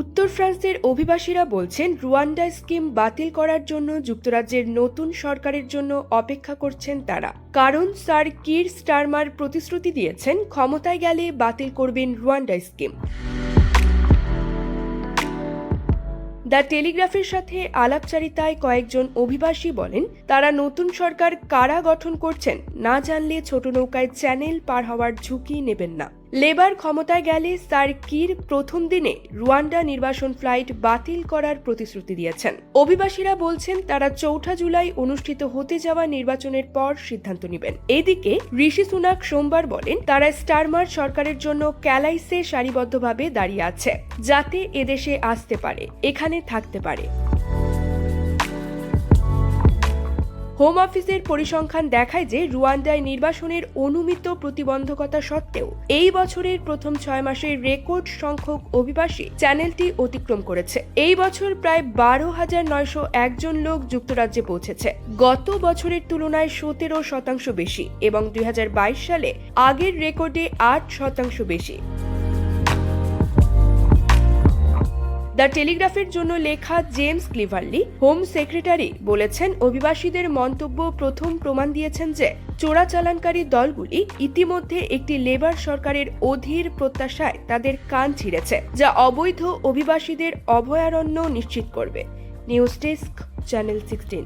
উত্তর ফ্রান্সের অভিবাসীরা বলছেন রুয়ান্ডা স্কিম বাতিল করার জন্য যুক্তরাজ্যের নতুন সরকারের জন্য অপেক্ষা করছেন তারা। কারণ স্যার কির স্টারমার প্রতিশ্রুতি দিয়েছেন, ক্ষমতায় গেলে বাতিল করবেন রুয়ান্ডা স্কিম। দ্য টেলিগ্রাফের সাথে আলাপচারিতায় কয়েকজন অভিবাসী বলেন, তারা নতুন সরকার কারা গঠন করছেন না জানলে ছোট নৌকায় চ্যানেল পার হওয়ার ঝুঁকি নেবেন না। লেবার ক্ষমতায় গেলে স্যার কির প্রথম দিনে রুয়ান্ডা নির্বাসন ফ্লাইট বাতিল করার প্রতিশ্রুতি দিয়েছেন। অভিবাসীরা বলছেন, তারা চৌঠা জুলাই অনুষ্ঠিত হতে যাওয়া নির্বাচনের পর সিদ্ধান্ত নেবেন। এদিকে ঋষি সুনাক সোমবার বলেন, তারা স্টারমার সরকারের জন্য ক্যালাইসে সারিবদ্ধভাবে দাঁড়িয়ে আছে, যাতে এদেশে আসতে পারে, এখানে থাকতে পারে। হোম অফিসের পরিসংখ্যান দেখায় যে রুয়ান্ডায় নির্বাসনের অনুমিত প্রতিবন্ধকতা সত্ত্বেও এই বছরের প্রথম ছয় মাসে রেকর্ড সংখ্যক অভিবাসী চ্যানেলটি অতিক্রম করেছে। এই বছর প্রায় বারো হাজার নয়শো একজন লোক যুক্তরাজ্যে পৌঁছেছে। গত বছরের তুলনায় সতেরো শতাংশ বেশি এবং দুই হাজার বাইশ সালে আগের রেকর্ডে আট শতাংশ বেশি। দ্য টেলিগ্রাফের জন্য লেখা জেমস ক্লিভারলি, হোম সেক্রেটারি, বলেছেন অভিবাসীদের মন্তব্য প্রথম প্রমাণ দিয়েছেন যে চোরাচালানকারী দলগুলি ইতিমধ্যে একটি লেবার সরকারের অধীর প্রত্যাশায় তাদের কান ছিঁড়েছে, যা অবৈধ অভিবাসীদের অভয়ারণ্য নিশ্চিত করবে। News desk, channel sixteen.